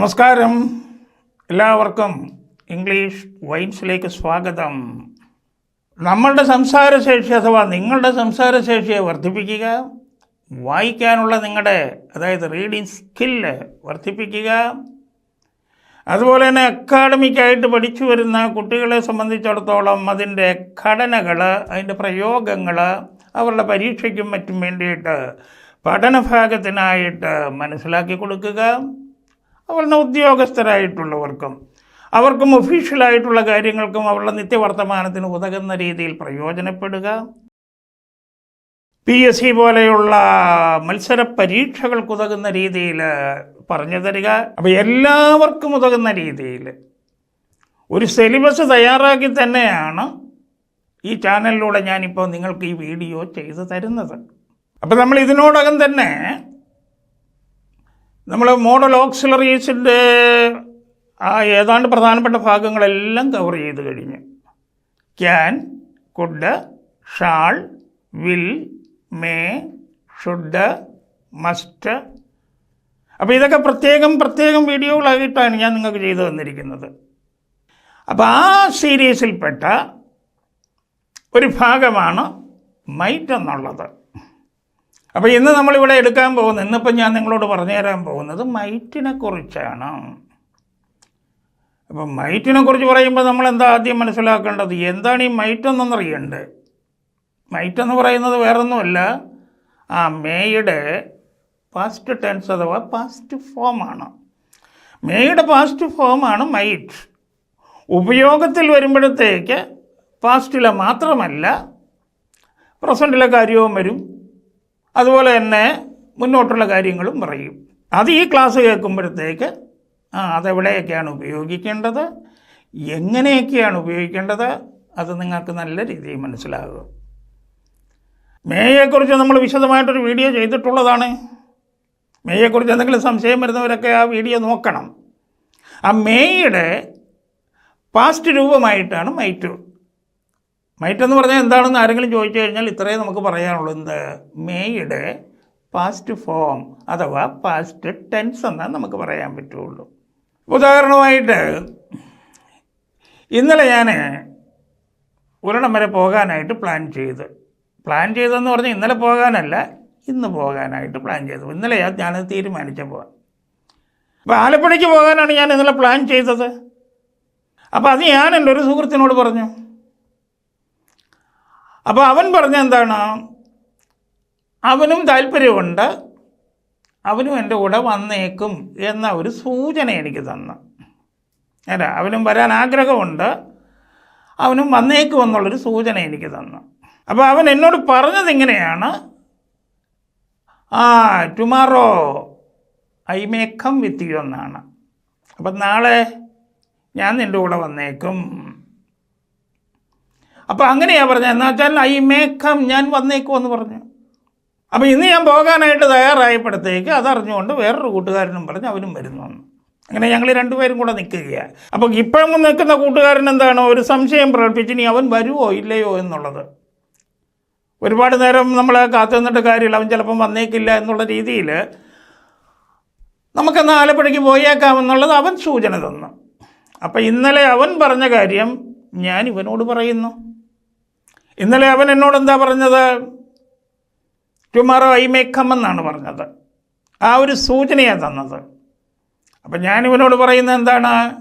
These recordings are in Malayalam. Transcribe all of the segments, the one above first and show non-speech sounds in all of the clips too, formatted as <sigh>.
നമസ്കാരം. എല്ലാവർക്കും ഇംഗ്ലീഷ് വൈൻസിലേക്ക് സ്വാഗതം. നമ്മളുടെ സംസാരശേഷി അഥവാ നിങ്ങളുടെ സംസാരശേഷിയെ വർദ്ധിപ്പിക്കുക വായിക്കാനുള്ള നിങ്ങളുടെ അതായത് റീഡിങ് സ്കില്ല് വർദ്ധിപ്പിക്കുക. അതുപോലെ തന്നെ അക്കാഡമിക്കായിട്ട് പഠിച്ചു വരുന്ന കുട്ടികളെ സംബന്ധിച്ചിടത്തോളം അതിന്റെ ഘടനകൾ അതിന്റെ പ്രയോഗങ്ങൾ അവരുടെ പരീക്ഷയ്ക്കും മറ്റും വേണ്ടിയിട്ട് പഠനഭാഗത്തിനായിട്ട് മനസ്സിലാക്കി കൊടുക്കുക. അവരുടെ ഉദ്യോഗസ്ഥരായിട്ടുള്ളവർക്കും അവർക്കും ഒഫീഷ്യലായിട്ടുള്ള കാര്യങ്ങൾക്കും അവരുടെ നിത്യവർത്തമാനത്തിന് ഉതകുന്ന രീതിയിൽ പ്രയോജനപ്പെടുക. പി എസ് സി പോലെയുള്ള മത്സര പരീക്ഷകൾക്ക് ഉതകുന്ന രീതിയിൽ പറഞ്ഞു തരിക. അപ്പോൾ എല്ലാവർക്കും ഉതകുന്ന രീതിയിൽ ഒരു സിലബസ് തയ്യാറാക്കി തന്നെയാണ് ഈ ചാനലിലൂടെ ഞാനിപ്പോൾ നിങ്ങൾക്ക് ഈ വീഡിയോ ചെയ്തു തരുന്നത്. അപ്പോൾ നമ്മൾ ഇതിനോടകം തന്നെ നമ്മൾ മോഡൽ ഓക്സിലറീസിന്റെ ആ ഏതാണ്ട് പ്രധാനപ്പെട്ട ഭാഗങ്ങളെല്ലാം കവർ ചെയ്ത് കഴിഞ്ഞു. Can could shall will may should must അപ്പോൾ ഇതൊക്കെ പ്രത്യേകം പ്രത്യേകം വീഡിയോകളായിട്ടാണ് ഞാൻ നിങ്ങൾക്ക് ചെയ്തു തന്നിരിക്കുന്നത്. അപ്പോൾ ആ സീരീസിൽപ്പെട്ട ഒരു ഭാഗമാണ് മൈറ്റ് എന്നുള്ളത്. അപ്പോൾ ഇന്ന് നമ്മളിവിടെ എടുക്കാൻ പോകുന്നത് ഇന്നിപ്പം ഞാൻ നിങ്ങളോട് പറഞ്ഞു തരാൻ പോകുന്നത് മൈറ്റിനെ കുറിച്ചാണ്. അപ്പം മൈറ്റിനെ കുറിച്ച് പറയുമ്പോൾ നമ്മൾ എന്താ ആദ്യം മനസ്സിലാക്കേണ്ടത്? എന്താണ് ഈ മൈറ്റ് എന്നറിയണ്ടേ മൈറ്റ് എന്ന് പറയുന്നത് വേറൊന്നുമല്ല. ആ മേയുടെ പാസ്റ്റ് ടെൻസ് അഥവാ പാസ്റ്റ് ഫോമാണ് മേയുടെ പാസ്റ്റ് ഫോമാണ് മൈറ്റ്. ഉപയോഗത്തിൽ വരുമ്പോഴത്തേക്ക് പാസ്റ്റിലെ മാത്രമല്ല പ്രസന്റിലെ കാര്യവും വരും. അതുപോലെ തന്നെ മുന്നോട്ടുള്ള കാര്യങ്ങളും പറയും. അത് ഈ ക്ലാസ് കേൾക്കുമ്പോഴത്തേക്ക് ആ അതെവിടെയൊക്കെയാണ് ഉപയോഗിക്കേണ്ടത്? എങ്ങനെയൊക്കെയാണ് ഉപയോഗിക്കേണ്ടത്? അത് നിങ്ങൾക്ക് നല്ല രീതിയിൽ മനസ്സിലാകും. മേയെക്കുറിച്ച് നമ്മൾ വിശദമായിട്ടൊരു വീഡിയോ ചെയ്തിട്ടുള്ളതാണ്. മേയെക്കുറിച്ച് എന്തെങ്കിലും സംശയം വരുന്നവരൊക്കെ ആ വീഡിയോ നോക്കണം. ആ മേയുടെ പാസ്റ്റ് രൂപമായിട്ടാണ് മൈറ്റ് മൈറ്റ് എന്ന് പറഞ്ഞാൽ എന്താണെന്ന് ആരെങ്കിലും ചോദിച്ചു കഴിഞ്ഞാൽ ഇത്രയേ നമുക്ക് പറയാനുള്ളൂ. എന്ത്? മേയുടെ പാസ്റ്റ് ഫോം അഥവാ പാസ്റ്റ് ടെൻസ് എന്നാണ് നമുക്ക് പറയാൻ പറ്റുള്ളൂ. ഉദാഹരണമായിട്ട് ഇന്നലെ ഞാൻ ഒരിടം വരെ പോകാനായിട്ട് പ്ലാൻ ചെയ്ത്. പ്ലാൻ ചെയ്തതെന്ന് പറഞ്ഞാൽ ഇന്നലെ പോകാനല്ല ഇന്ന് പോകാനായിട്ട് പ്ലാൻ ചെയ്തു. ഇന്നലെ ഞാൻ തീരുമാനിച്ച പോകാൻ അപ്പോൾ ആലപ്പുഴയ്ക്ക് പോകാനാണ് ഞാൻ ഇന്നലെ പ്ലാൻ ചെയ്തത്. അപ്പോൾ അത് ഞാൻ എന്റെ ഒരു സുഹൃത്തിനോട് പറഞ്ഞു. അപ്പോൾ അവൻ പറഞ്ഞ എന്താണ്? അവനും താല്പര്യമുണ്ട്. അവനും എന്റെ കൂടെ വന്നേക്കും എന്ന ഒരു സൂചന എനിക്ക് തന്നു. അല്ല അവനും വരാൻ ആഗ്രഹമുണ്ട്. അവനും വന്നേക്കും എന്നുള്ളൊരു സൂചന എനിക്ക് തന്നു. അപ്പോൾ അവൻ എന്നോട് പറഞ്ഞത് ഇങ്ങനെയാണ്. ആ tomorrow I may come with you എന്നാണ്. അപ്പം നാളെ ഞാൻ നിന്റെ കൂടെ വന്നേക്കും. അപ്പോൾ അങ്ങനെയാണ് പറഞ്ഞത് എന്ന് വെച്ചാൽ ഐ മേക്കം ഞാൻ വന്നേക്കും എന്ന് പറഞ്ഞു. അപ്പോൾ ഇന്ന് ഞാൻ പോകാനായിട്ട് തയ്യാറായപ്പോഴത്തേക്ക് അതറിഞ്ഞുകൊണ്ട് വേറൊരു കൂട്ടുകാരനും പറഞ്ഞ് അവനും വരുന്നു അങ്ങനെ ഞങ്ങൾ രണ്ടുപേരും കൂടെ നിൽക്കുകയാണ് അപ്പോൾ ഇപ്പം നിൽക്കുന്ന കൂട്ടുകാരൻ എന്താണ്? ഒരു സംശയം പ്രകടിപ്പിച്ച് ഇനി അവൻ വരുമോ ഇല്ലയോ എന്നുള്ളത്. ഒരുപാട് നേരം നമ്മൾ കാത്തു നിന്നിട്ട് കാര്യമില്ല. അവൻ ചിലപ്പം വന്നേക്കില്ല എന്നുള്ള രീതിയിൽ നമുക്കെന്നാൽ ആലപ്പുഴയ്ക്ക് പോയേക്കാമെന്നുള്ളത് അവൻ സൂചന തന്നു. അപ്പം ഇന്നലെ അവൻ പറഞ്ഞ കാര്യം ഞാൻ ഇവനോട് പറയുന്നു. ഇന്നലെ അവൻ എന്നോട് എന്താ പറഞ്ഞത്? ടുമാറോ ഐ മേ കം എന്നാണ് പറഞ്ഞത്. ആ ഒരു സൂചനയാണ് തന്നത്. അപ്പം ഞാനിവനോട് പറയുന്നത് എന്താണ്?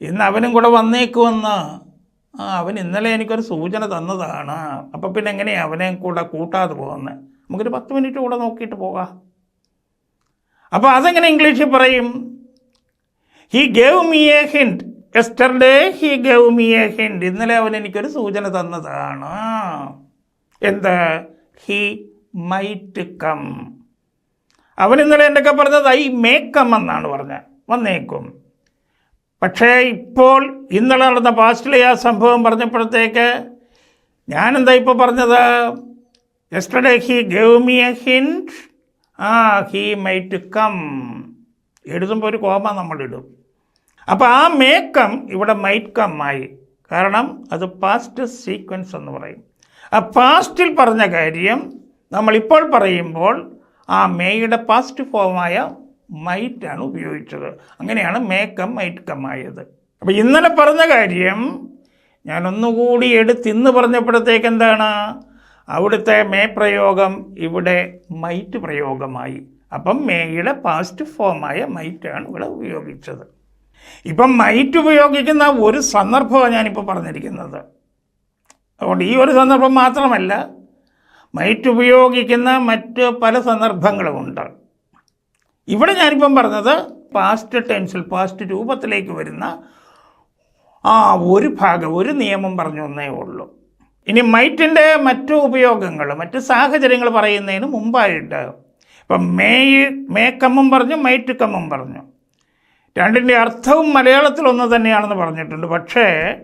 ഇന്ന് അവനും കൂടെ വന്നേക്കുമെന്ന്. ആ അവൻ ഇന്നലെ എനിക്കൊരു സൂചന തന്നതാണ്. അപ്പം പിന്നെ എങ്ങനെയാണ് അവനെ കൂടെ കൂട്ടാതെ പോകുന്നത് നമുക്കൊരു പത്ത് മിനിറ്റ് കൂടെ നോക്കിയിട്ട് പോകാം. അപ്പോൾ അതെങ്ങനെ ഇംഗ്ലീഷിൽ പറയും? He gave me a hint yesterday he gave me a hint. ഇന്നലെ അവൻ എനിക്കൊരു സൂചന തന്നതാണ് എന്ത്? He might come. അവൻ ഇന്നലെ എന്തൊക്കെ പറഞ്ഞത്? ഐ മേ കം എന്നാണ് പറഞ്ഞത്. വന്നേക്കും. പക്ഷേ ഇപ്പോൾ ഇന്നലെ നടന്ന പാസ്റ്റിലെ ആ സംഭവം പറഞ്ഞപ്പോഴത്തേക്ക് ഞാനെന്താ ഇപ്പോൾ പറഞ്ഞത്? Yesterday he gave me a hint. ആ ഹി മൈറ്റ് കം. എഴുതുമ്പോൾ ഒരു കോമ നമ്മളിടും. അപ്പോൾ ആ മേക്കം ഇവിടെ മൈറ്റ് കം ആയി കാരണം അത് പാസ്റ്റ് സീക്വൻസ് എന്ന് പറയും. ആ പാസ്റ്റിൽ പറഞ്ഞ കാര്യം നമ്മളിപ്പോൾ പറയുമ്പോൾ ആ മേയുടെ പാസ്റ്റ് ഫോമായ മൈറ്റാണ് ഉപയോഗിച്ചത്. അങ്ങനെയാണ് മേക്കം മൈറ്റ് കം ആയത് അപ്പോൾ ഇന്നലെ പറഞ്ഞ കാര്യം ഞാൻ ഒന്നുകൂടി എടുത്ത് ഇന്ന് പറഞ്ഞപ്പോഴത്തേക്ക് എന്താണ്? അവിടുത്തെ മേ പ്രയോഗം ഇവിടെ മൈറ്റ് പ്രയോഗമായി. അപ്പം മേയുടെ പാസ്റ്റ് ഫോമായ മൈറ്റാണ് ഇവിടെ ഉപയോഗിച്ചത്. ഇപ്പം മൈറ്റ് ഉപയോഗിക്കുന്ന ഒരു സന്ദർഭമാണ് ഞാനിപ്പോൾ പറഞ്ഞിരിക്കുന്നത്. അതുകൊണ്ട് ഈ ഒരു സന്ദർഭം മാത്രമല്ല മൈറ്റ് ഉപയോഗിക്കുന്ന മറ്റ് പല സന്ദർഭങ്ങളുമുണ്ട്. ഇവിടെ ഞാനിപ്പം പറഞ്ഞത് പാസ്റ്റ് ടെൻസിൽ പാസ്റ്റ് രൂപത്തിലേക്ക് വരുന്ന ആ ഒരു ഭാഗം ഒരു നിയമം പറഞ്ഞു തന്നേ ഉള്ളൂ. ഇനി മൈറ്റിന്റെ മറ്റു ഉപയോഗങ്ങൾ മറ്റ് സാഹചര്യങ്ങൾ പറയുന്നതിന് മുമ്പായിട്ട് ഇപ്പം മേയ് മേക്കമ്മും പറഞ്ഞു മൈറ്റ് കമ്മും പറഞ്ഞു. രണ്ടിന്റെ അർത്ഥവും മലയാളത്തിൽ ഒന്ന് തന്നെയാണെന്ന് പറഞ്ഞിട്ടുണ്ട്. പക്ഷേ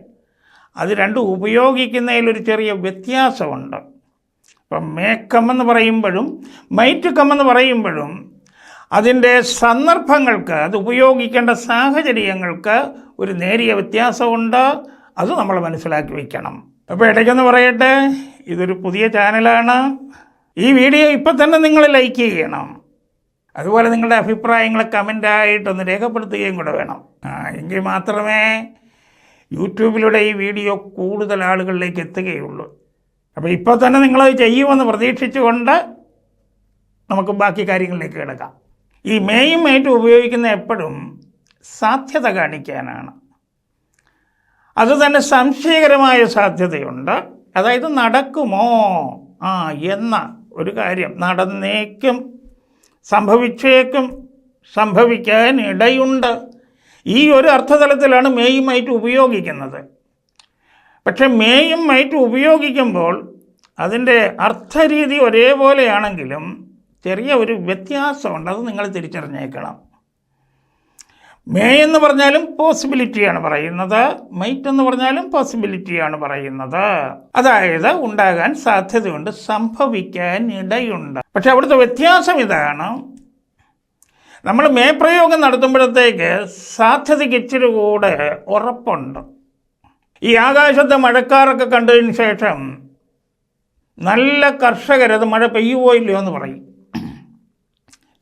അത് രണ്ടും ഉപയോഗിക്കുന്നതിലൊരു ചെറിയ വ്യത്യാസമുണ്ട്. ഇപ്പം മേക്കം എന്ന് പറയുമ്പോഴും മൈറ്റ് കം എന്ന് പറയുമ്പോഴും അതിന്റെ സന്ദർഭങ്ങൾക്ക് അത് ഉപയോഗിക്കേണ്ട സാഹചര്യങ്ങൾക്ക് ഒരു നേരിയ വ്യത്യാസമുണ്ട്. അത് നമ്മൾ മനസ്സിലാക്കി വയ്ക്കണം അപ്പോൾ ഇടയ്ക്കെന്ന് പറയട്ടെ? ഇതൊരു പുതിയ ചാനലാണ്. ഈ വീഡിയോ ഇപ്പം തന്നെ നിങ്ങൾ ലൈക്ക് ചെയ്യണം. അതുപോലെ നിങ്ങളുടെ അഭിപ്രായങ്ങൾ കമന്റായിട്ടൊന്ന് രേഖപ്പെടുത്തുകയും കൂടെ വേണം. എങ്കിൽ മാത്രമേ യൂട്യൂബിലൂടെ ഈ വീഡിയോ കൂടുതൽ ആളുകളിലേക്ക് എത്തുകയുള്ളൂ. അപ്പോൾ ഇപ്പോൾ തന്നെ നിങ്ങളത് ചെയ്യുമെന്ന് പ്രതീക്ഷിച്ചുകൊണ്ട് നമുക്ക് ബാക്കി കാര്യങ്ങളിലേക്ക് കിടക്കാം. ഈ മേയും മേറ്റും ഉപയോഗിക്കുന്ന എപ്പോഴും സാധ്യത കാണിക്കാനാണ്. അത് തന്നെ സംശയകരമായ സാധ്യതയുണ്ട്. അതായത് നടക്കുമോ? ആ എന്ന ഒരു കാര്യം നടന്നേക്കും. സംഭവിച്ചേക്കും. സംഭവിക്കാൻ ഇടയുണ്ട് ഈ ഒരു അർത്ഥതലത്തിലാണ് മേയും മൈറ്റ് ഉപയോഗിക്കുന്നത്. പക്ഷെ മേയും മൈറ്റ് ഉപയോഗിക്കുമ്പോൾ അതിന്റെ അർത്ഥരീതി ഒരേപോലെയാണെങ്കിലും ചെറിയ ഒരു വ്യത്യാസമുണ്ട്. അത് നിങ്ങൾ തിരിച്ചറിഞ്ഞേക്കണം. മേ എന്ന് പറഞ്ഞാലും പോസിബിലിറ്റിയാണ് പറയുന്നത്. മൈറ്റ് എന്ന് പറഞ്ഞാലും പോസിബിലിറ്റിയാണ് പറയുന്നത്. അതായത് ഉണ്ടാകാൻ സാധ്യതയുണ്ട് സംഭവിക്കാൻ ഇടയുണ്ട്. പക്ഷെ അവിടുത്തെ വ്യത്യാസം ഇതാണ്. നമ്മൾ മേ പ്രയോഗം നടത്തുമ്പോഴത്തേക്ക് സാധ്യതയ്ക്ക് ഇച്ചിരി കൂടെ ഉറപ്പുണ്ട്. ഈ ആകാശത്തെ മഴക്കാറൊക്കെ കണ്ടതിന് ശേഷം നല്ല കർഷകരത് മഴ പെയ്യുവോ ഇല്ലയോ എന്ന് പറയും.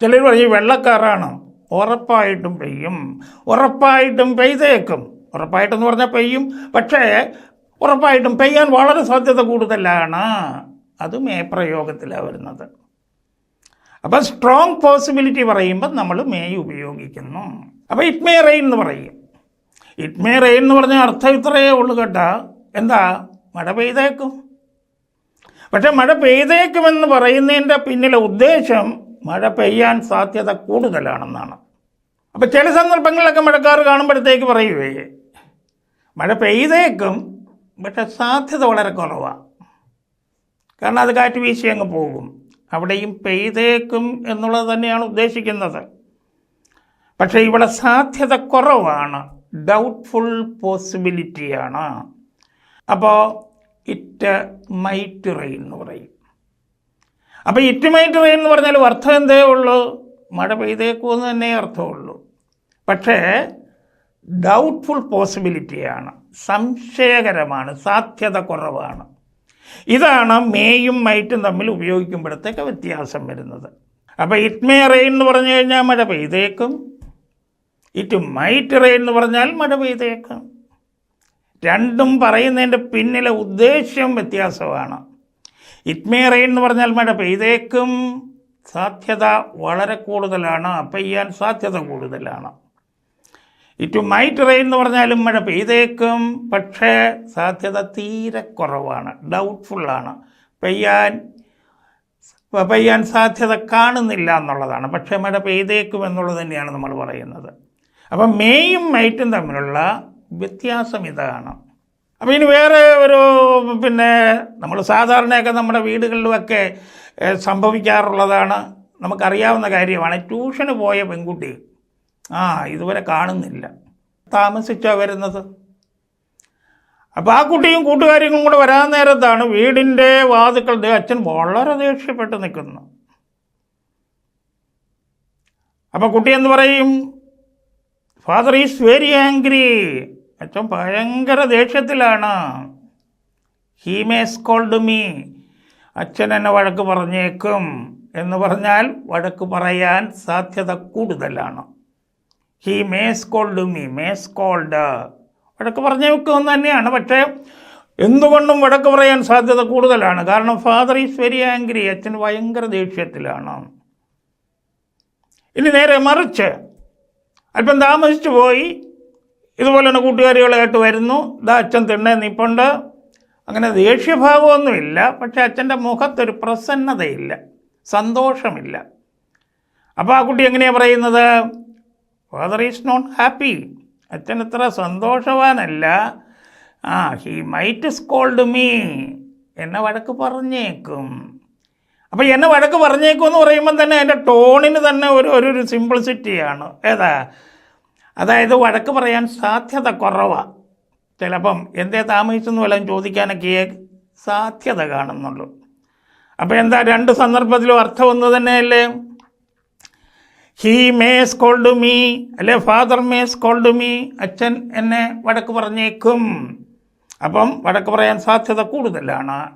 ചിലർ പറയും "ഈ വെള്ളക്കാറാണ്. ഉറപ്പായിട്ടും പെയ്യും. ഉറപ്പായിട്ടും പെയ്തേക്കും. ഉറപ്പായിട്ടെന്ന് പറഞ്ഞാൽ പെയ്യും. പക്ഷേ ഉറപ്പായിട്ടും പെയ്യാൻ വളരെ സാധ്യത കൂടുതലാണ്. അത് മേപ്രയോഗത്തിലാണ് വരുന്നത്. അപ്പം സ്ട്രോങ് പോസിബിലിറ്റി പറയുമ്പോൾ നമ്മൾ മേയ് ഉപയോഗിക്കുന്നു. അപ്പോൾ ഇറ്റ് മേ റെയിൻ എന്ന് പറയും. ഇറ്റ് മേ റെയിൻ എന്ന് പറഞ്ഞാൽ അർത്ഥം ഇത്രയേ ഉള്ളൂ കേട്ടാ. എന്താ? മഴ പെയ്തേക്കും. പക്ഷേ മഴ പെയ്തേക്കുമെന്ന് പറയുന്നതിന്റെ പിന്നിലെ ഉദ്ദേശം മഴ പെയ്യാൻ സാധ്യത കൂടുതലാണെന്നാണ്. അപ്പോൾ ചില സന്ദർഭങ്ങളിലൊക്കെ മഴക്കാർ കാണുമ്പോഴത്തേക്ക് പറയുവേ മഴ പെയ്തേക്കും പക്ഷെ സാധ്യത വളരെ കുറവാണ് കാരണം അത് കാറ്റ് വീശി അങ്ങ് പോകും. അവിടെയും പെയ്തേക്കും എന്നുള്ളത് തന്നെയാണ് ഉദ്ദേശിക്കുന്നത്. പക്ഷേ ഇവിടെ സാധ്യത കുറവാണ്. ഡൗട്ട്ഫുൾ പോസിബിലിറ്റിയാണ് അപ്പോൾ ഇറ്റ് മൈറ്റ് റെയിൻ എന്ന് പറയും. അപ്പോൾ ഇറ്റ് മൈറ്റ് റെയിൻ എന്ന് പറഞ്ഞാൽ അർത്ഥം എന്തേ ഉള്ളൂ. മഴ പെയ്തേക്കുമെന്ന് തന്നെ അർത്ഥമുള്ളൂ. പക്ഷേ ഡൗട്ട്ഫുൾ പോസിബിലിറ്റിയാണ് സംശയകരമാണ് സാധ്യത കുറവാണ് ഇതാണ് മേയും മൈറ്റും തമ്മിൽ ഉപയോഗിക്കുമ്പോഴത്തേക്ക് വ്യത്യാസം വരുന്നത്. അപ്പോൾ ഇറ്റ് മേ റെയിൻ എന്ന് പറഞ്ഞു കഴിഞ്ഞാൽ മഴ പെയ്തേക്കും. ഇറ്റ് മൈറ്റ് റെയിൻ എന്ന് പറഞ്ഞാൽ മഴ പെയ്തേക്കും. രണ്ടും പറയുന്നതിന്റെ പിന്നിലെ ഉദ്ദേശ്യം വ്യത്യാസമാണ്. ഇറ്റ് മേ റെയിൻ എന്ന് പറഞ്ഞാൽ മഴ പെയ്തേക്കും. സാധ്യത വളരെ കൂടുതലാണ് പെയ്യാൻ സാധ്യത കൂടുതലാണ്. ഇറ്റ് മൈറ്റ് റെയിൻ എന്ന് പറഞ്ഞാലും മഴ പെയ്തേക്കും. പക്ഷേ സാധ്യത തീരെ കുറവാണ്. ഡൗട്ട്ഫുള്ളാണ് പെയ്യാൻ പെയ്യാൻ സാധ്യത കാണുന്നില്ല എന്നുള്ളതാണ്. പക്ഷേ മഴ പെയ്തേക്കും എന്നുള്ളത് തന്നെയാണ് നമ്മൾ പറയുന്നത്. അപ്പം മേയും മൈറ്റും തമ്മിലുള്ള വ്യത്യാസം ഇതാണ്. അപ്പോൾ ഇനി വേറെ ഒരു പിന്നെ നമ്മൾ സാധാരണയൊക്കെ നമ്മുടെ വീടുകളിലുമൊക്കെ സംഭവിക്കാറുള്ളതാണ്. നമുക്കറിയാവുന്ന കാര്യമാണ്. ട്യൂഷന് പോയ പെൺകുട്ടി ആ ഇതുവരെ കാണുന്നില്ല. താമസിച്ചാണ് വരുന്നത്. അപ്പോൾ ആ കുട്ടിയും കൂട്ടുകാരികളും കൂടെ വരാൻ നേരത്താണ് വീടിന്റെ വാതുക്കൾ അച്ഛൻ വളരെ ദേഷ്യപ്പെട്ട് നിൽക്കുന്നു. അപ്പോൾ കുട്ടി എന്ന് പറയും? ഫാദർ ഈസ് വെരി ആംഗ്രി അച്ഛൻ ഭയങ്കര ദേഷ്യത്തിലാണ്. ഹീ മേ സ്കോൾഡ് മീ അച്ഛൻ എന്നെ വഴക്ക് പറഞ്ഞേക്കും. എന്ന് പറഞ്ഞാൽ വഴക്ക് പറയാൻ സാധ്യത കൂടുതലാണ്. He may scold me may scold വഴക്ക് പറഞ്ഞു ഒന്ന് തന്നെയാണ്. പക്ഷേ എന്തുകൊണ്ടും വഴക്ക് പറയാൻ സാധ്യത കൂടുതലാണ്. കാരണം ഫാദർ ഈസ് വെരി ആംഗ്രി അച്ഛൻ ഭയങ്കര ദേഷ്യത്തിലാണ്. ഇനി നേരെ മറിച്ച്. അല്പം താമസിച്ചു പോയി. ഇതുപോലെ തന്നെ കൂട്ടുകാരികളായിട്ട് വരുന്നു. ഇതാ അച്ഛൻ തിണ്ണേ നിപ്പുണ്ട്. അങ്ങനെ ദേഷ്യഭാവമൊന്നുമില്ല. പക്ഷേ അച്ഛന്റെ മുഖത്തൊരു പ്രസന്നതയില്ല. സന്തോഷമില്ല. അപ്പോൾ ആ കുട്ടി എങ്ങനെയാണ് പറയുന്നത്? ഫാദർ ഈസ് നോട്ട് ഹാപ്പി അച്ഛൻ ഇത്ര സന്തോഷവാനല്ല. ആ ഹി മൈറ്റ് സ്കോൾഡ് മീ എന്നെ വഴക്ക് പറഞ്ഞേക്കും. അപ്പോൾ എന്നെ വഴക്ക് പറഞ്ഞേക്കും എന്ന് പറയുമ്പോൾ തന്നെ എന്റെ ടോണിന് തന്നെ ഒരു ഒരു സിംപ്ലിസിറ്റിയാണ് ഏതാ? അതായത് വഴക്ക് പറയാൻ സാധ്യത കുറവാണ് ചിലപ്പം എന്തേ താമസിച്ചെന്ന് വല്ലതും ചോദിക്കാനൊക്കെ സാധ്യത കാണുന്നുള്ളൂ. അപ്പോൾ എന്താ രണ്ട് സന്ദർഭത്തിലും അർത്ഥം ഒന്ന് തന്നെയല്ലേ? ഹീ മേ സ്കോൾഡ് മീ അല്ലെ ഫാദർ മേ സ്കോൾഡ് മീ അച്ഛൻ എന്നെ വടക്ക് പറഞ്ഞേക്കും. അപ്പം വടക്ക് പറയാൻ സാധ്യത കൂടുതലാണ്.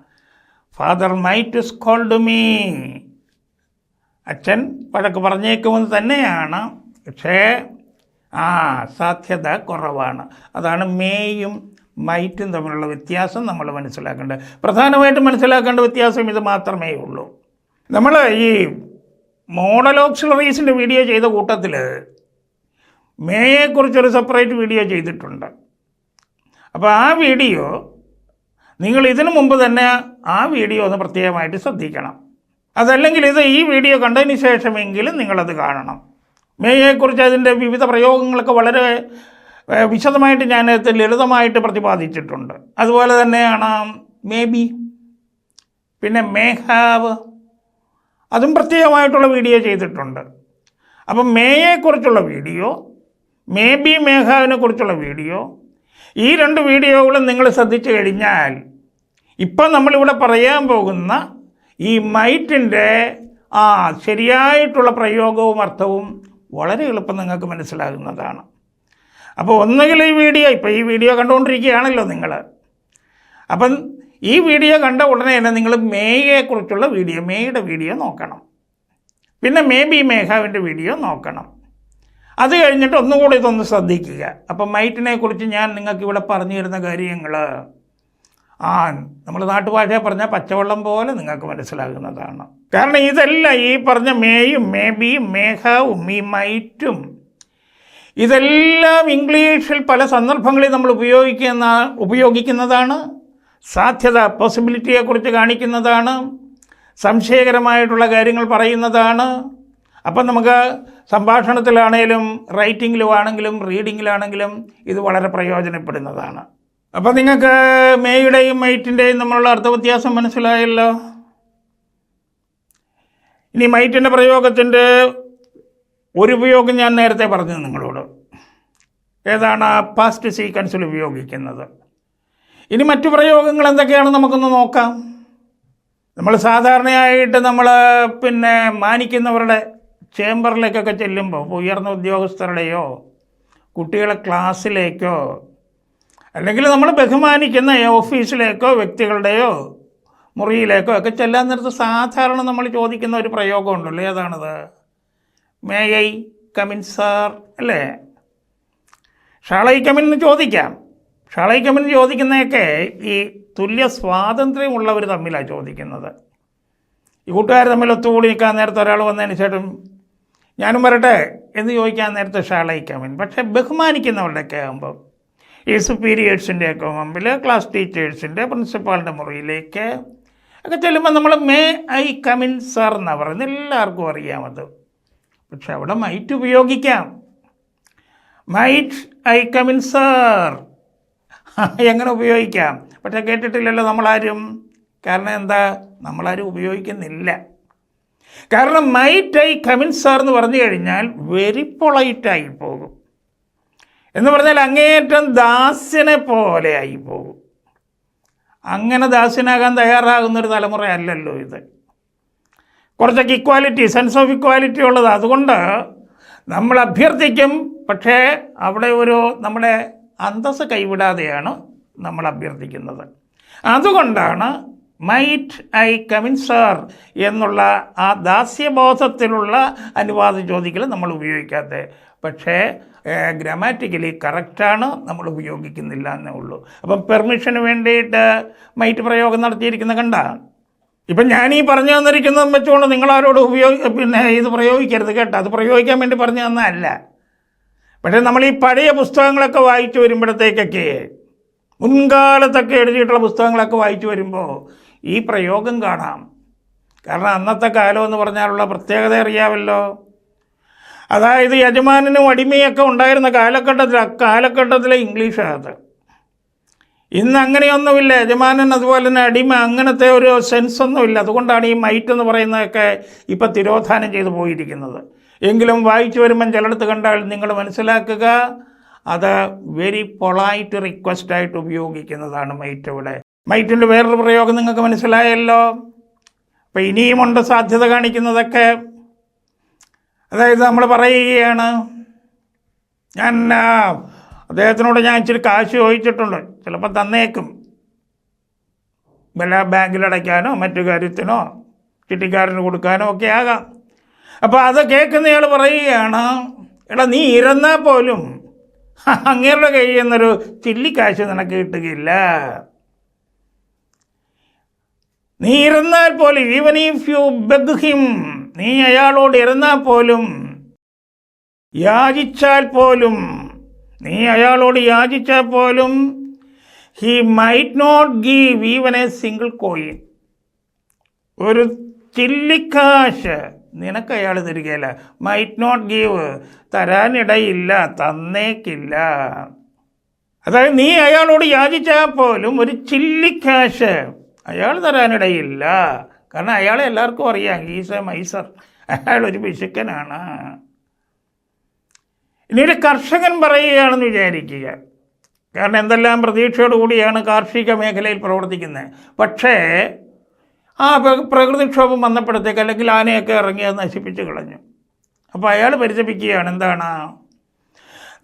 ഫാദർ മൈറ്റ് സ്കോൾഡ് മീ അച്ഛൻ വടക്ക് പറഞ്ഞേക്കുമെന്ന് തന്നെയാണ്. പക്ഷേ ആ സാധ്യത കുറവാണ്. അതാണ് മേയും മൈറ്റും തമ്മിലുള്ള വ്യത്യാസം നമ്മൾ മനസ്സിലാക്കേണ്ടത്. പ്രധാനമായിട്ടും മനസ്സിലാക്കേണ്ട വ്യത്യാസം ഇത് മാത്രമേ ഉള്ളൂ. നമ്മൾ ഈ മോഡൽ ഓക്സിലറീസിന്റെ വീഡിയോ ചെയ്ത കൂട്ടത്തിൽ മേയെക്കുറിച്ചൊരു സെപ്പറേറ്റ് വീഡിയോ ചെയ്തിട്ടുണ്ട്. അപ്പോൾ ആ വീഡിയോ നിങ്ങൾ ഇതിനു മുമ്പ് തന്നെ ആ വീഡിയോ ഒന്ന് പ്രത്യേകമായിട്ട് ശ്രദ്ധിക്കണം. അതല്ലെങ്കിൽ ഇത് ഈ വീഡിയോ കണ്ടതിന് ശേഷമെങ്കിലും നിങ്ങളത് കാണണം. മേയെക്കുറിച്ച് അതിന്റെ വിവിധ പ്രയോഗങ്ങളൊക്കെ വളരെ വിശദമായിട്ട് ഞാൻ ലളിതമായിട്ട് പ്രതിപാദിച്ചിട്ടുണ്ട്. അതുപോലെ തന്നെയാണ് മേ ബി പിന്നെ മേഹാവ്. അതും പ്രത്യേകമായിട്ടുള്ള വീഡിയോ ചെയ്തിട്ടുണ്ട്. അപ്പം മേയെക്കുറിച്ചുള്ള വീഡിയോ മേ ബി മേഘാവിനെ കുറിച്ചുള്ള വീഡിയോ ഈ രണ്ട് വീഡിയോകളും നിങ്ങൾ ശ്രദ്ധിച്ചു കഴിഞ്ഞാൽ ഇപ്പം നമ്മളിവിടെ പറയാൻ പോകുന്ന ഈ മൈറ്റിന്റെ ആ ശരിയായിട്ടുള്ള പ്രയോഗവും അർത്ഥവും വളരെ എളുപ്പം നിങ്ങൾക്ക് മനസ്സിലാകുന്നതാണ്. അപ്പോൾ ഒന്നുകിൽ ഈ വീഡിയോ ഇപ്പോൾ ഈ വീഡിയോ കണ്ടുകൊണ്ടിരിക്കുകയാണല്ലോ നിങ്ങൾ. അപ്പം ഈ വീഡിയോ കണ്ട ഉടനെ തന്നെ നിങ്ങൾ മേയെക്കുറിച്ചുള്ള വീഡിയോ മേയുടെ വീഡിയോ നോക്കണം. പിന്നെ മേ ബി മേഘാവിന്റെ വീഡിയോ നോക്കണം. അത് കഴിഞ്ഞിട്ട് ഒന്നുകൂടി ഇതൊന്ന് ശ്രദ്ധിക്കുക. അപ്പം മൈറ്റിനെ കുറിച്ച് ഞാൻ നിങ്ങൾക്ക് ഇവിടെ പറഞ്ഞു തരുന്ന കാര്യങ്ങൾ ആ നമ്മൾ നാട്ടുഭാഷയെ പറഞ്ഞാൽ പച്ചവെള്ളം പോലെ നിങ്ങൾക്ക് മനസ്സിലാകുന്നതാണ്. കാരണം ഇതെല്ലാം ഈ പറഞ്ഞ മേയും മേ ബിയും മേഘാവും ഈ മൈറ്റും ഇതെല്ലാം ഇംഗ്ലീഷിൽ പല സന്ദർഭങ്ങളിൽ നമ്മൾ ഉപയോഗിക്കുന്ന ഉപയോഗിക്കുന്നതാണ്. സാധ്യത പോസിബിലിറ്റിയെക്കുറിച്ച് കാണിക്കുന്നതാണ് സംശയകരമായിട്ടുള്ള കാര്യങ്ങൾ പറയുന്നതാണ്. അപ്പം നമുക്ക് സംഭാഷണത്തിലാണേലും റൈറ്റിങ്ങിലും ആണെങ്കിലും റീഡിങ്ങിലാണെങ്കിലും ഇത് വളരെ പ്രയോജനപ്പെടുന്നതാണ്. അപ്പം നിങ്ങൾക്ക് മേയുടെയും മൈറ്റിന്റെയും തമ്മിലുള്ള അർത്ഥവ്യത്യാസം മനസ്സിലായല്ലോ? ഇനി മൈറ്റിന്റെ പ്രയോഗത്തിന്റെ ഒരു ഉപയോഗം ഞാൻ നേരത്തെ പറഞ്ഞു നിങ്ങളോട്. ഏതാണ് പാസ്റ്റ് സീക്വൻസിൽ ഉപയോഗിക്കുന്നത്? ഇനി മറ്റു പ്രയോഗങ്ങൾ എന്തൊക്കെയാണ് നമുക്കൊന്ന് നോക്കാം. നമ്മൾ സാധാരണയായിട്ട് നമ്മൾ പിന്നെ മാനിക്കുന്നവരുടെ ചേംബറിലേക്കൊക്കെ ചെല്ലുമ്പോൾ ഉയർന്ന ഉദ്യോഗസ്ഥരുടെയോ കുട്ടികളെ ക്ലാസ്സിലേക്കോ അല്ലെങ്കിൽ നമ്മൾ ബഹുമാനിക്കുന്ന ഓഫീസിലേക്കോ വ്യക്തികളുടെയോ മുറിയിലേക്കോ ഒക്കെ ചെല്ലാൻ നേരത്ത് സാധാരണ നമ്മൾ ചോദിക്കുന്ന ഒരു പ്രയോഗം ഉണ്ടല്ലോ ഏതാണത് മേ ഐ കമിൻ സാർ അല്ലേ? ഷാളൈ കമിൻ എന്ന് ചോദിക്കാം. ഷാളൈ ചോദിക്കുന്നതൊക്കെ ഈ തുല്യ സ്വാതന്ത്ര്യമുള്ളവർ തമ്മിലാണ് ചോദിക്കുന്നത്. ഈ കൂട്ടുകാർ തമ്മിൽ ഒത്തുകൂടി നിൽക്കാൻ നേരത്തെ ഒരാൾ വന്നതിന് ശേഷം ഞാനും വരട്ടെ എന്ന് ചോദിക്കാൻ നേരത്തെ ഷാളൈ പക്ഷെ ബഹുമാനിക്കുന്നവരുടെയൊക്കെ ആകുമ്പോൾ ഈ സുപ്പീരിയേഴ്സിന്റെ ഒക്കെ മുമ്പിൽ ക്ലാസ് ടീച്ചേഴ്സിന്റെ പ്രിൻസിപ്പാളിന്റെ മുറിയിലേക്ക് ഒക്കെ ചെല്ലുമ്പോൾ നമ്മൾ മേ ഐ കമിൻ സാർ എന്നാണ് പറയുന്നത്. എല്ലാവർക്കും അറിയാമത് പക്ഷെ അവിടെ മൈറ്റ് ഉപയോഗിക്കാം. മൈറ്റ് ഐ കമിൻ സാർ <laughs> എങ്ങനെ ഉപയോഗിക്കാം? പക്ഷെ കേട്ടിട്ടില്ലല്ലോ നമ്മളാരും. കാരണം എന്താ? നമ്മളാരും ഉപയോഗിക്കുന്നില്ല. കാരണം മൈറ്റ് ഐ കമിൻ സാർ എന്ന് പറഞ്ഞു കഴിഞ്ഞാൽ വെരി പൊളൈറ്റായി പോകും. എന്ന് പറഞ്ഞാൽ അങ്ങേയറ്റം ദാസ്യനെ പോലെ ആയി പോകും. അങ്ങനെ ദാസ്യനാകാൻ തയ്യാറാകുന്ന ഒരു തലമുറയല്ലല്ലോ ഇത്. കുറച്ചൊക്കെ ഇക്വാലിറ്റി സെൻസ് ഓഫ് ഇക്വാലിറ്റി ഉള്ളത് അതുകൊണ്ട് നമ്മൾ അഭ്യർത്ഥിക്കും. പക്ഷേ അവിടെ ഒരു നമ്മുടെ അന്തസ് കൈവിടാതെയാണ് നമ്മൾ അഭ്യർത്ഥിക്കുന്നത്. അതുകൊണ്ടാണ് മൈറ്റ് ഐ കമിൻ സാർ എന്നുള്ള ആ ദാസ്യബോധത്തിലുള്ള അനുവാദം ചോദിക്കൽ നമ്മൾ ഉപയോഗിക്കാത്തത്. പക്ഷേ ഗ്രാമാറ്റിക്കലി കറക്റ്റാണ് നമ്മൾ ഉപയോഗിക്കുന്നില്ല എന്നേ ഉള്ളൂ. അപ്പം പെർമിഷന് വേണ്ടിയിട്ട് മൈറ്റ് പ്രയോഗം നടത്തിയിരിക്കുന്ന കണ്ട? ഇപ്പം ഞാൻ ഈ പറഞ്ഞു തന്നിരിക്കുന്നത് വെച്ചുകൊണ്ട് നിങ്ങളാരോട് ഉപയോഗി പിന്നെ ഇത് പ്രയോഗിക്കരുത് കേട്ടോ. അത് പ്രയോഗിക്കാൻ വേണ്ടി പറഞ്ഞു തന്നതല്ല. പക്ഷേ നമ്മൾ ഈ പഴയ പുസ്തകങ്ങളൊക്കെ വായിച്ചു വരുമ്പോഴത്തേക്കൊക്കെ മുൻകാലത്തൊക്കെ എഴുതിയിട്ടുള്ള പുസ്തകങ്ങളൊക്കെ വായിച്ചു വരുമ്പോൾ ഈ പ്രയോഗം കാണാം. കാരണം അന്നത്തെ കാലം എന്ന് പറഞ്ഞാലുള്ള പ്രത്യേകത അറിയാമല്ലോ. അതായത് യജമാനും അടിമയൊക്കെ ഉണ്ടായിരുന്ന കാലഘട്ടത്തിൽ അക്കാലഘട്ടത്തിലെ ഇംഗ്ലീഷാണ് അത് ഇന്ന് അങ്ങനെയൊന്നുമില്ല. യജമാനൻ അതുപോലെ തന്നെ അടിമ അങ്ങനത്തെ ഒരു സെൻസ് ഒന്നുമില്ല അതുകൊണ്ടാണ് ഈ മൈറ്റ് എന്ന് പറയുന്നതൊക്കെ ഇപ്പം തിരോധാനം ചെയ്തു പോയിരിക്കുന്നത്. എങ്കിലും വായിച്ചു വരുമ്പം ചിലടത്ത് കണ്ടാൽ നിങ്ങൾ മനസ്സിലാക്കുക അത് വെരി പൊളൈറ്റ് റിക്വസ്റ്റായിട്ട് ഉപയോഗിക്കുന്നതാണ് മൈറ്റ് ഇവിടെ. മൈറ്റിന്റെ വേറൊരു പ്രയോഗം നിങ്ങൾക്ക് മനസ്സിലായല്ലോ? അപ്പം ഇനിയുമുണ്ട് സാധ്യത കാണിക്കുന്നതൊക്കെ. അതായത് നമ്മൾ പറയുകയാണ് ഞാൻ അദ്ദേഹത്തിനോട് ഞാൻ ഇച്ചിരി കാശ് ചോദിച്ചിട്ടുണ്ട് ചിലപ്പോൾ തന്നേക്കും. വല്ല ബാങ്കിലടയ്ക്കാനോ മറ്റു കാര്യത്തിനോ ചിട്ടിക്കാരന് കൊടുക്കാനോ ഒക്കെ ആകാം. അപ്പോൾ അത് കേൾക്കുന്നയാൾ പറയുകയാണ് എടാ നീ ഇരുന്നാൽ പോലും അങ്ങേരുടെ കയ്യിൽ നിന്നൊരു ചില്ലിക്കാശ് നിനക്ക് കിട്ടുകയില്ല. നീ ഇരുന്നാൽ പോലും even if you beg him നീ അയാളോട് ഇരുന്നാൽ പോലും യാചിച്ചാൽ പോലും നീ അയാളോട് യാചിച്ചാൽ പോലും he might not give even a single coin ഒരു ചില്ലിക്കാശ് നിനക്ക് അയാൾ തരികയില്ല. മൈറ്റ് നോട്ട് ഗീവ് തരാനിടയില്ല തന്നേക്കില്ല. അതായത് നീ അയാളോട് യാചിച്ചാൽ പോലും ഒരു ചില്ലിക്കാശ് അയാൾ തരാനിടയില്ല. കാരണം അയാളെ എല്ലാവർക്കും അറിയാം. ഈസ് എ മൈസർ അയാൾ ഒരു പിശുക്കനാണ്. ഇനി ഒരു കർഷകൻ പറയുകയാണെന്ന് വിചാരിക്കുക. കാരണം എന്തെല്ലാം പ്രതീക്ഷയോടുകൂടിയാണ് കാർഷിക മേഖലയിൽ പ്രവർത്തിക്കുന്നത്. പക്ഷേ ആ പ്രകൃതിക്ഷോഭം വന്നപ്പോഴത്തേക്ക് അല്ലെങ്കിൽ ആനയൊക്കെ ഇറങ്ങി അത് നശിപ്പിച്ച് കളഞ്ഞു. അപ്പോൾ അയാൾ പരിതപിക്കുകയാണ് എന്താണ്?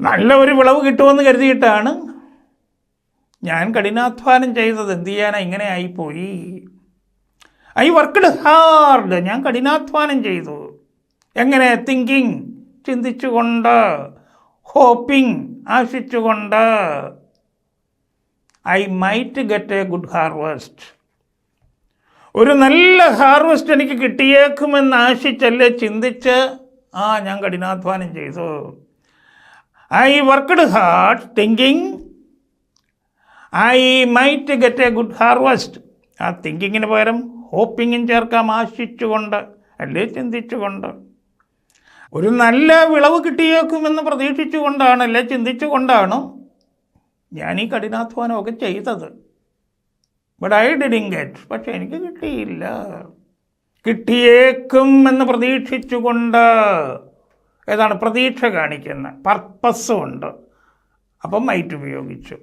നല്ല ഒരു വിളവ് കിട്ടുമെന്ന് കരുതിയിട്ടാണ് ഞാൻ കഠിനാധ്വാനം ചെയ്തത്. എന്ത് ചെയ്യാനാ? ഇങ്ങനെ ആയിപ്പോയി. I worked hard. ഞാൻ കഠിനാധ്വാനം ചെയ്തു. എങ്ങനെ? തിങ്കിങ് ചിന്തിച്ചുകൊണ്ട് hoping ആശിച്ചുകൊണ്ട്. I might get a good harvest. ഒരു നല്ല ഹാർവസ്റ്റ് എനിക്ക് കിട്ടിയേക്കുമെന്ന് ആശിച്ചല്ലേ ചിന്തിച്ച് ആ ഞാൻ കഠിനാധ്വാനം ചെയ്തു. I worked hard thinking I might get a good harvest ആ തിങ്കിങ്ങിന് പകരം ഹോപ്പിങ്ങും ചേർക്കാം ആശിച്ചുകൊണ്ട് അല്ലേ ചിന്തിച്ചുകൊണ്ട്. ഒരു നല്ല വിളവ് കിട്ടിയേക്കുമെന്ന് പ്രതീക്ഷിച്ചുകൊണ്ടാണ് അല്ലേ ചിന്തിച്ചുകൊണ്ടാണ് ഞാൻ ഈ കഠിനാധ്വാനമൊക്കെ ചെയ്തത്. ബട്ട് ഐ ഡിഡിങ് ഗെറ്റ് പക്ഷെ എനിക്ക് കിട്ടിയില്ല. കിട്ടിയേക്കും എന്ന് പ്രതീക്ഷിച്ചുകൊണ്ട് ഏതാണ് പ്രതീക്ഷ കാണിക്കുന്ന പർപ്പസും ഉണ്ട്. അപ്പം മൈറ്റ് ഉപയോഗിച്ചു.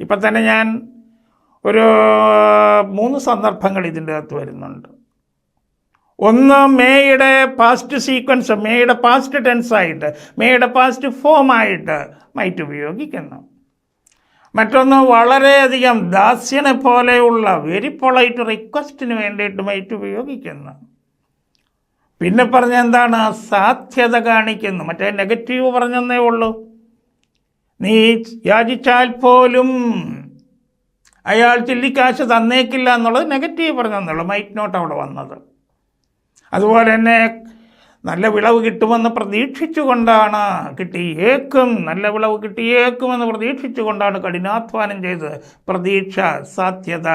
ഇപ്പം തന്നെ ഞാൻ ഒരു മൂന്ന് സന്ദർഭങ്ങൾ ഇതിന്റെ അകത്ത് വരുന്നുണ്ട്. ഒന്ന് മേയുടെ പാസ്റ്റ് സീക്വൻസ് മേയുടെ പാസ്റ്റ് ടെൻസായിട്ട് മേയുടെ പാസ്റ്റ് ഫോമായിട്ട് മൈറ്റ് ഉപയോഗിക്കുന്നു. മറ്റൊന്ന് വളരെയധികം ദാസ്യനെ പോലെയുള്ള വെരി പൊളൈറ്റ് റിക്വസ്റ്റിന് വേണ്ടിയിട്ട് മൈറ്റ് ഉപയോഗിക്കുന്നു. പിന്നെ പറഞ്ഞ എന്താണ്? സാധ്യത കാണിക്കുന്നു. മറ്റേ നെഗറ്റീവ് പറഞ്ഞെന്നേ ഉള്ളൂ. നീ യാചിച്ചാൽ പോലും അയാൾ ചില്ലിക്കാശ് തന്നേക്കില്ല എന്നുള്ളത് നെഗറ്റീവ് പറഞ്ഞെന്നുള്ളൂ മൈറ്റ് നോട്ട് അവിടെ വന്നത്. അതുപോലെ തന്നെ നല്ല വിളവ് കിട്ടുമെന്ന് പ്രതീക്ഷിച്ചുകൊണ്ടാണ് കിട്ടിയേക്കും. നല്ല വിളവ് കിട്ടിയേക്കുമെന്ന് പ്രതീക്ഷിച്ചുകൊണ്ടാണ് കഠിനാധ്വാനം ചെയ്തത് പ്രതീക്ഷ സാധ്യത.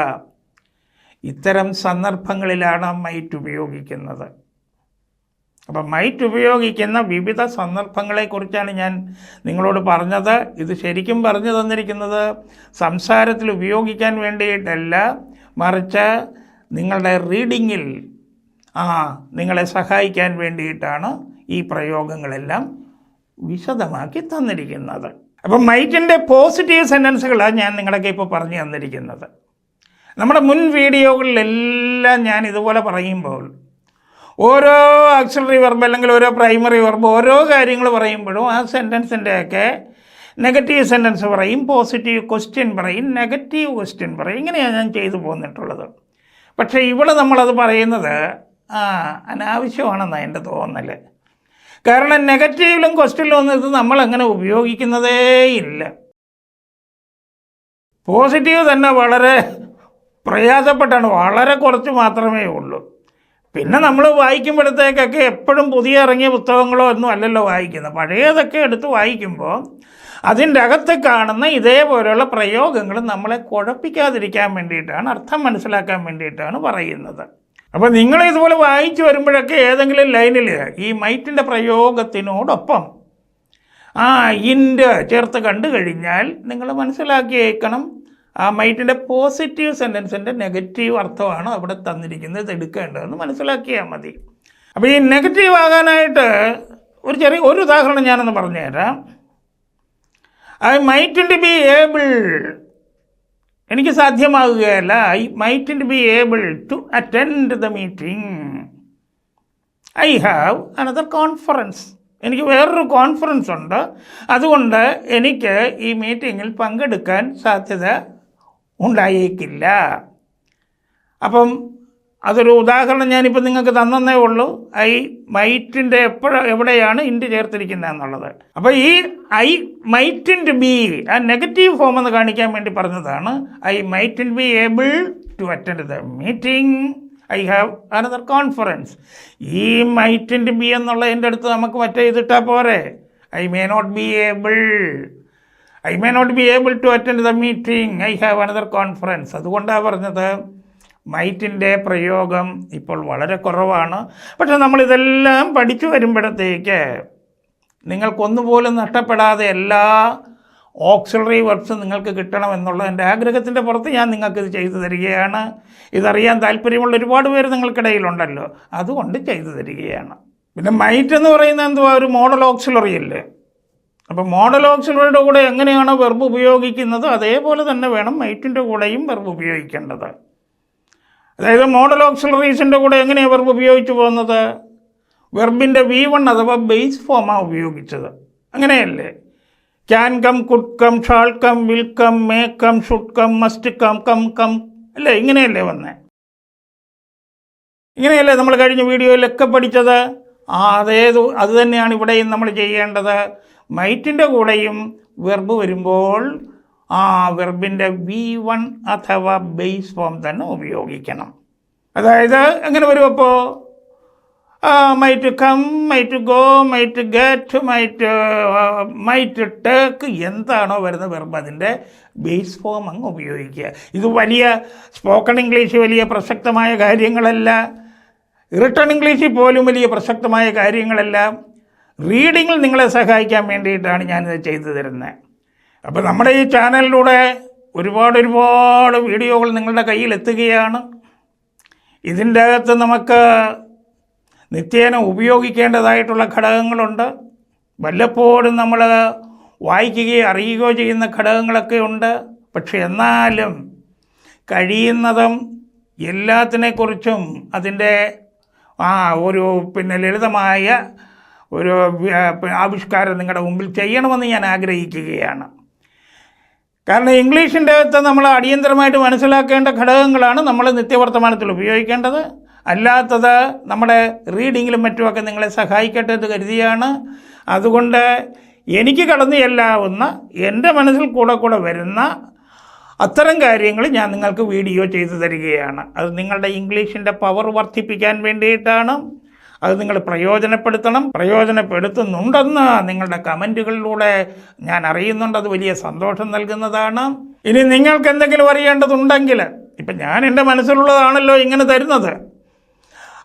ഇത്തരം സന്ദർഭങ്ങളിലാണ് മൈറ്റ് ഉപയോഗിക്കുന്നത്. അപ്പം മൈറ്റ് ഉപയോഗിക്കുന്ന വിവിധ സന്ദർഭങ്ങളെക്കുറിച്ചാണ് ഞാൻ നിങ്ങളോട് പറഞ്ഞത്. ഇത് ശരിക്കും പറഞ്ഞു തന്നിരിക്കുന്നത് സംസാരത്തിൽ ഉപയോഗിക്കാൻ വേണ്ടിയിട്ടല്ല മറിച്ച് നിങ്ങളുടെ റീഡിങ്ങിൽ ആ നിങ്ങളെ സഹായിക്കാൻ വേണ്ടിയിട്ടാണ് ഈ പ്രയോഗങ്ങളെല്ലാം വിശദമാക്കി തന്നിരിക്കുന്നത്. അപ്പം മൈറ്റിന്റെ പോസിറ്റീവ് സെന്റൻസുകളാണ് ഞാൻ നിങ്ങളൊക്കെ ഇപ്പോൾ പറഞ്ഞു തന്നിരിക്കുന്നത്. നമ്മുടെ മുൻ വീഡിയോകളിലെല്ലാം ഞാൻ ഇതുപോലെ പറയുമ്പോൾ ഓരോ ആക്സിലറി വെർബ് അല്ലെങ്കിൽ ഓരോ പ്രൈമറി വെർബ് ഓരോ കാര്യങ്ങൾ പറയുമ്പോഴും ആ സെന്റൻസിന്റെയൊക്കെ നെഗറ്റീവ് സെന്റൻസ് പറയും പോസിറ്റീവ് ക്വസ്റ്റ്യൻ പറയും നെഗറ്റീവ് ക്വസ്റ്റ്യൻ പറയും. ഇങ്ങനെയാണ് ഞാൻ ചെയ്തു പോന്നിട്ടുള്ളത്. പക്ഷേ ഇവിടെ നമ്മളത് പറയുന്നത് അനാവശ്യമാണെന്നാണ് എന്റെ തോന്നൽ കാരണം നെഗറ്റീവിലും ക്വസ്റ്റ്യനിലും ഒന്നും ഇത് നമ്മളങ്ങനെ ഉപയോഗിക്കുന്നതേ ഇല്ല. പോസിറ്റീവ് തന്നെ വളരെ പ്രയാസപ്പെട്ടാണ്. വളരെ കുറച്ച് മാത്രമേ ഉള്ളൂ. പിന്നെ നമ്മൾ വായിക്കുമ്പോഴത്തേക്കൊക്കെ എപ്പോഴും പുതിയ ഇറങ്ങിയ പുസ്തകങ്ങളോ ഒന്നും അല്ലല്ലോ വായിക്കുന്നത്. പഴയതൊക്കെ എടുത്ത് വായിക്കുമ്പോൾ അതിന്റെ അകത്ത് കാണുന്ന ഇതേപോലെയുള്ള പ്രയോഗങ്ങൾ നമ്മളെ കുഴപ്പിക്കാതിരിക്കാൻ വേണ്ടിയിട്ടാണ് അർത്ഥം മനസ്സിലാക്കാൻ വേണ്ടിയിട്ടാണ് പറയുന്നത്. അപ്പോൾ നിങ്ങൾ ഇതുപോലെ വായിച്ചു വരുമ്പോഴൊക്കെ ഏതെങ്കിലും ലൈനിൽ ഈ മൈറ്റിന്റെ പ്രയോഗത്തിനോടൊപ്പം ആ ഇൻഡ് ചേർത്ത് കണ്ടു കഴിഞ്ഞാൽ നിങ്ങൾ മനസ്സിലാക്കിയേക്കണം ആ മൈറ്റിന്റെ പോസിറ്റീവ് സെന്റൻസിന്റെ നെഗറ്റീവ് അർത്ഥമാണ് അവിടെ തന്നിരിക്കുന്നത് ഇത് എടുക്കേണ്ടതെന്ന് മനസ്സിലാക്കിയാൽ മതി. അപ്പോൾ ഈ നെഗറ്റീവ് ആകാനായിട്ട് ഒരു ചെറിയ ഒരു ഉദാഹരണം ഞാനൊന്ന് പറഞ്ഞുതരാം. ഐ മൈറ്റ് ബി ഏബിൾ എനിക്ക് സാധ്യമാകുകയല്ല I might be able to attend the meeting I have another conference എനിക്ക് വേറൊരു കോൺഫറൻസ് ഉണ്ട്. അതുകൊണ്ട് എനിക്ക് ഈ മീറ്റിങ്ങിൽ പങ്കെടുക്കാൻ സാധ്യത ഉണ്ടായേക്കില്ല. അപ്പം അതൊരു ഉദാഹരണം ഞാനിപ്പോൾ നിങ്ങൾക്ക് തന്നേ ഉള്ളൂ. ഐ മൈറ്റിന്റെ എപ്പോഴ എവിടെയാണ് ഇൻഡ് ചേർത്തിരിക്കുന്നത് എന്നുള്ളത്. അപ്പോൾ ഈ ഐ മൈറ്റിന്റെ ബി ആ നെഗറ്റീവ് ഫോം എന്ന് കാണിക്കാൻ വേണ്ടി പറഞ്ഞതാണ്. I mightn't be able to attend the meeting. I have another conference. ഈ മൈറ്റിന്റെ ബി എന്നുള്ളതിന്റെ അടുത്ത് നമുക്ക് മറ്റേ ഇതിട്ടാൽ പോരെ. I may not be able. I may not be able to attend the meeting. I have another conference. അതുകൊണ്ടാണ് പറഞ്ഞത്. മൈറ്റിന്റെ പ്രയോഗം ഇപ്പോൾ വളരെ കുറവാണ്. പക്ഷെ നമ്മളിതെല്ലാം പഠിച്ചു വരുമ്പോഴത്തേക്ക് നിങ്ങൾക്കൊന്നുപോലും നഷ്ടപ്പെടാതെ എല്ലാ ഓക്സിലറി വർക്ക്സും നിങ്ങൾക്ക് കിട്ടണം എന്നുള്ള എന്റെ ആഗ്രഹത്തിന്റെ പുറത്ത് ഞാൻ നിങ്ങൾക്കിത് ചെയ്തു തരികയാണ്. ഇതറിയാൻ താല്പര്യമുള്ള ഒരുപാട് പേര് നിങ്ങൾക്കിടയിലുണ്ടല്ലോ. അതുകൊണ്ട് ചെയ്തു തരികയാണ്. പിന്നെ മൈറ്റ് എന്ന് പറയുന്നത് എന്തുവാ? ഒരു മോഡൽ ഓക്സിലറി അല്ലേ? അപ്പോൾ മോഡൽ ഓക്സിലറിയുടെ കൂടെ എങ്ങനെയാണോ വെർബ് ഉപയോഗിക്കുന്നത്? അതേപോലെ തന്നെ വേണം മൈറ്റിന്റെ കൂടെയും വെർബ് ഉപയോഗിക്കേണ്ടത്. അതായത് മോഡൽ ഓക്സിലറീസിന്റെ കൂടെ എങ്ങനെയാണ് വെർബ് ഉപയോഗിച്ചു പോകുന്നത്? വെർബിന്റെ വി വൺ അഥവാ ബേസ് ഫോമാണ് ഉപയോഗിച്ചത്. അങ്ങനെയല്ലേ? Can come could come shall come will come may come should come must come come come അല്ലേ? ഇങ്ങനെയല്ലേ വന്നേ. ഇങ്ങനെയല്ലേ നമ്മൾ കഴിഞ്ഞ വീഡിയോയിലൊക്കെ പഠിച്ചത്? ആ അതേത് അതുതന്നെയാണ് ഇവിടെയും നമ്മൾ ചെയ്യേണ്ടത്. മൈറ്റിന്റെ കൂടെയും വെർബ് വരുമ്പോൾ ആ വെർബിന്റെ വി വൺ അഥവാ ബേസ് ഫോം തന്നെ ഉപയോഗിക്കണം. അതായത് എങ്ങനെ വരും അപ്പോൾ might to come might to go might to get might to might to take എന്താണോ വരുന്ന വെർബ് അതിന്റെ ബേസ് ഫോം അങ്ങ് ഉപയോഗിക്കുക. ഇത് വലിയ സ്പോക്കൺ ഇംഗ്ലീഷ് വലിയ പ്രസക്തമായ കാര്യങ്ങളല്ല. റിട്ടൺ ഇംഗ്ലീഷ് പോലും വലിയ പ്രസക്തമായ കാര്യങ്ങളല്ല. റീഡിങ്ങിൽ നിങ്ങളെ സഹായിക്കാൻ വേണ്ടിയിട്ടാണ് ഞാനിത് ചെയ്തു തരുന്നത്. അപ്പോൾ നമ്മുടെ ഈ ചാനലിലൂടെ ഒരുപാട് ഒരുപാട് വീഡിയോകൾ നിങ്ങളുടെ കയ്യിൽ എത്തുകയാണ്. ഇതിന്റെ അകത്ത് നമുക്ക് നിത്യേന ഉപയോഗിക്കേണ്ടതായിട്ടുള്ള ഘടകങ്ങളുണ്ട്. വല്ലപ്പോഴും നമ്മൾ വായിക്കുകയോ അറിയുകയോ ചെയ്യുന്ന ഘടകങ്ങളൊക്കെ ഉണ്ട്. പക്ഷെ എന്നാലും കഴിയുന്നതും എല്ലാത്തിനെക്കുറിച്ചും അതിന്റെ ആ ഒരു പിന്നെ ലളിതമായ ഒരു ആവിഷ്കാരം നിങ്ങളുടെ മുമ്പിൽ ചെയ്യണമെന്ന് ഞാൻ ആഗ്രഹിക്കുകയാണ്. കാരണം ഇംഗ്ലീഷിന്റെ അകത്ത് നമ്മൾ അടിയന്തരമായിട്ട് മനസ്സിലാക്കേണ്ട ഘടകങ്ങളാണ് നമ്മൾ നിത്യവർത്തമാനത്തിൽ ഉപയോഗിക്കേണ്ടത്. അല്ലാത്തത് നമ്മുടെ റീഡിങ്ങിലും മറ്റുമൊക്കെ നിങ്ങളെ സഹായിക്കട്ടെ എന്ന് കരുതിയാണ്. അതുകൊണ്ട് എനിക്ക് കടന്നു ചെല്ലാവുന്ന എന്റെ മനസ്സിൽ കൂടെ കൂടെ വരുന്ന അത്തരം കാര്യങ്ങൾ ഞാൻ നിങ്ങൾക്ക് വീഡിയോ ചെയ്തു തരികയാണ്. അത് നിങ്ങളുടെ ഇംഗ്ലീഷിന്റെ പവർ വർദ്ധിപ്പിക്കാൻ വേണ്ടിയിട്ടാണ്. അത് നിങ്ങൾ പ്രയോജനപ്പെടുത്തണം പ്രയോജനപ്പെടുത്തുന്നുണ്ടെന്ന് നിങ്ങളുടെ കമന്റുകളിലൂടെ ഞാൻ അറിയുന്നുണ്ട്. അത് വലിയ സന്തോഷം നൽകുന്നതാണ്. ഇനി നിങ്ങൾക്ക് എന്തെങ്കിലും അറിയേണ്ടതുണ്ടെങ്കിൽ ഇപ്പം ഞാൻ എന്റെ മനസ്സിലുള്ളതാണല്ലോ ഇങ്ങനെ തരുന്നത്.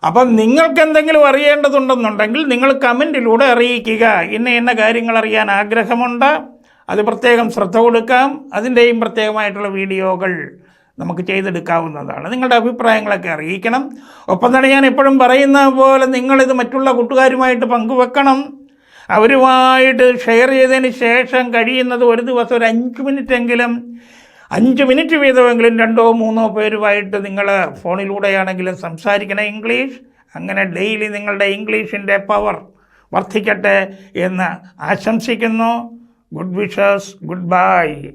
അപ്പം നിങ്ങൾക്ക് എന്തെങ്കിലും അറിയേണ്ടതുണ്ടെന്നുണ്ടെങ്കിൽ നിങ്ങൾ കമന്റിലൂടെ അറിയിക്കുക. ഇന്ന ഇന്ന കാര്യങ്ങൾ അറിയാൻ ആഗ്രഹമുണ്ട്. അത് പ്രത്യേകം ശ്രദ്ധ കൊടുക്കാം. അതിന്റെയും പ്രത്യേകമായിട്ടുള്ള വീഡിയോകൾ നമുക്ക് ചെയ്തെടുക്കാവുന്നതാണ്. നിങ്ങളുടെ അഭിപ്രായങ്ങളൊക്കെ അറിയിക്കണം. ഒപ്പം തന്നെ ഞാൻ എപ്പോഴും പറയുന്ന പോലെ നിങ്ങളിത് മറ്റുള്ള കൂട്ടുകാരുമായിട്ട് പങ്കുവെക്കണം. അവരുമായിട്ട് ഷെയർ ചെയ്തതിന് ശേഷം കഴിയുന്നത് ഒരു ദിവസം ഒരു അഞ്ച് മിനിറ്റ് എങ്കിലും അഞ്ച് മിനിറ്റ് വീതമെങ്കിലും രണ്ടോ മൂന്നോ പേരുമായിട്ട് നിങ്ങൾ ഫോണിലൂടെയാണെങ്കിലും സംസാരിക്കണം ഇംഗ്ലീഷ്. അങ്ങനെ ഡെയിലി നിങ്ങളുടെ ഇംഗ്ലീഷിന്റെ പവർ വർദ്ധിക്കട്ടെ എന്ന് ആശംസിക്കുന്നു. Good wishes good bye